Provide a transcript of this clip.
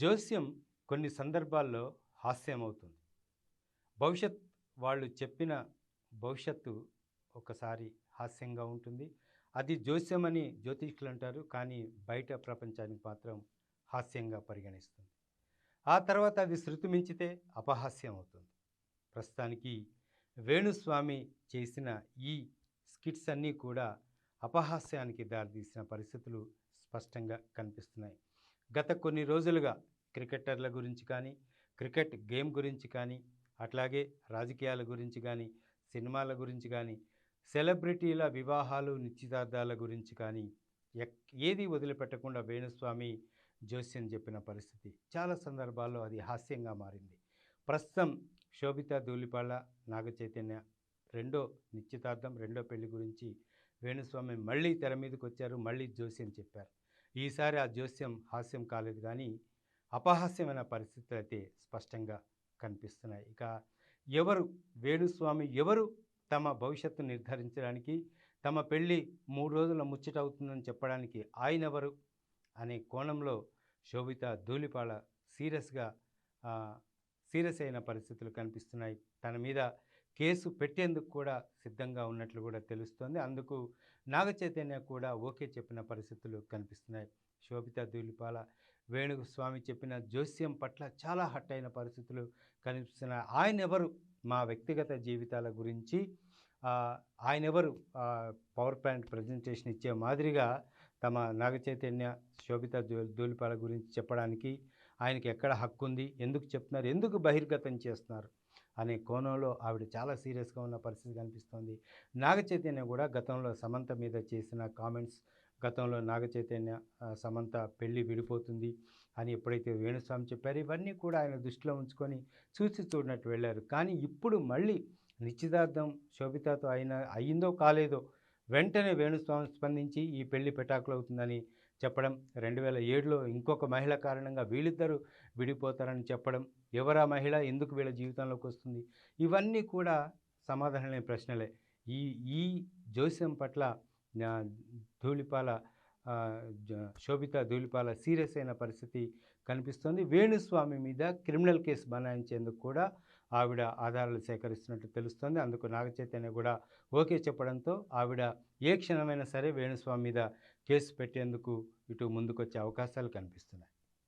జోస్యం కొన్ని సందర్భాల్లో హాస్యం అవుతుంది భవిష్యత్ వాళ్ళు చెప్పిన భవిష్యత్తు ఒకసారి హాస్యంగా ఉంటుంది. అది జోస్యం అని జ్యోతిష్కులు అంటారు కానీ బయట ప్రపంచానికి మాత్రం హాస్యంగా పరిగణిస్తుంది. ఆ తర్వాత అది శృతి మించితే అపహాస్యం అవుతుంది ప్రస్తుతానికి వేణుస్వామి చేసిన ఈ స్కిట్స్ అన్నీ కూడా అపహాస్యానికి దారితీసిన పరిస్థితులు స్పష్టంగా కనిపిస్తున్నాయి. గత కొన్ని రోజులుగా క్రికెటర్ల గురించి కానీ క్రికెట్ గేమ్ గురించి కానీ అట్లాగే రాజకీయాల గురించి కానీ సినిమాల గురించి కానీ సెలబ్రిటీల వివాహాలు నిశ్చితార్థాల గురించి కానీ ఎక్ ఏది వదిలిపెట్టకుండా వేణుస్వామి జోస్యం చెప్పిన పరిస్థితి. చాలా సందర్భాల్లో అది హాస్యంగా మారింది. ప్రస్తుతం శోభిత ధూళిపాళ్ళ నాగ చైతన్య రెండో నిశ్చితార్థం రెండో పెళ్ళి గురించి వేణుస్వామి మళ్ళీ తెర మీదకి వచ్చారు మళ్ళీ జోస్యం చెప్పారు. ఈసారి ఆ జోస్యం హాస్యం కాలేదు కానీ అపహాస్యమైన పరిస్థితులు అయితే స్పష్టంగా కనిపిస్తున్నాయి. ఇక ఎవరు వేణుస్వామి ఎవరు తమ భవిష్యత్తు నిర్ధారించడానికి తమ పెళ్ళి మూడు రోజుల ముచ్చట అవుతుందని చెప్పడానికి ఆయన ఎవరు అనే కోణంలో శోభిత ధూళిపాళ సీరియస్గా సీరియస్ అయిన పరిస్థితులు కనిపిస్తున్నాయి. తన మీద కేసు పెట్టేందుకు కూడా సిద్ధంగా ఉన్నట్లు కూడా తెలుస్తోంది. అందుకు నాగ చైతన్య కూడా ఓకే చెప్పిన పరిస్థితులు కనిపిస్తున్నాయి. శోభిత దూలిపాల వేణుస్వామి చెప్పిన జోస్యం పట్ల చాలా హట్ అయిన పరిస్థితులు కనిపిస్తున్నాయి. ఆయన ఎవరు మా వ్యక్తిగత జీవితాల గురించి ఆయన ఎవరు పవర్ పాయింట్ ప్రజెంటేషన్ ఇచ్చే మాదిరిగా తమ నాగ చైతన్య శోభిత ధూ- గురించి చెప్పడానికి ఆయనకి ఎక్కడ హక్కు ఉంది ఎందుకు చెప్తున్నారు ఎందుకు బహిర్గతం చేస్తున్నారు అనే కోణంలో ఆవిడ చాలా సీరియస్గా ఉన్న పరిస్థితి కనిపిస్తోంది. నాగ చైతన్య కూడా గతంలో సమంత మీద చేసిన కామెంట్స్ గతంలో నాగ చైతన్య సమంత పెళ్ళి విడిపోతుంది అని ఎప్పుడైతే వేణుస్వామి చెప్పారు ఇవన్నీ కూడా ఆయన దృష్టిలో ఉంచుకొని చూసి చూడనట్టు వెళ్ళారు. కానీ ఇప్పుడు మళ్ళీ నిశ్చితార్థం శోభితతో అయిన అయ్యిందో కాలేదో వెంటనే వేణుస్వామి స్పందించి ఈ పెళ్ళి పెటాకులు అవుతుందని చెప్పడం. రెండు వేల ఏడులో ఇంకొక మహిళ కారణంగా వీళ్ళిద్దరూ విడిపోతారని చెప్పడం. ఎవరా మహిళ? ఎందుకు వీళ్ళ జీవితంలోకి వస్తుంది? ఇవన్నీ కూడా సమాధానం లేని ప్రశ్నలే. ఈ ఈ జోస్యం పట్ల ధూళిపాల శోభిత ధూళిపాల సీరియస్ అయిన పరిస్థితి కనిపిస్తోంది. వేణుస్వామి మీద క్రిమినల్ కేసు బనాయించేందుకు కూడా ఆవిడ ఆధారాలు సేకరిస్తున్నట్టు తెలుస్తోంది. అందుకు నాగచైతన్య కూడా ఓకే చెప్పడంతో ఆవిడ ఏ క్షణమైనా సరే వేణుస్వామి మీద కేసు పెట్టేందుకు ఇటు ముందుకొచ్చే అవకాశాలు కనిపిస్తున్నాయి.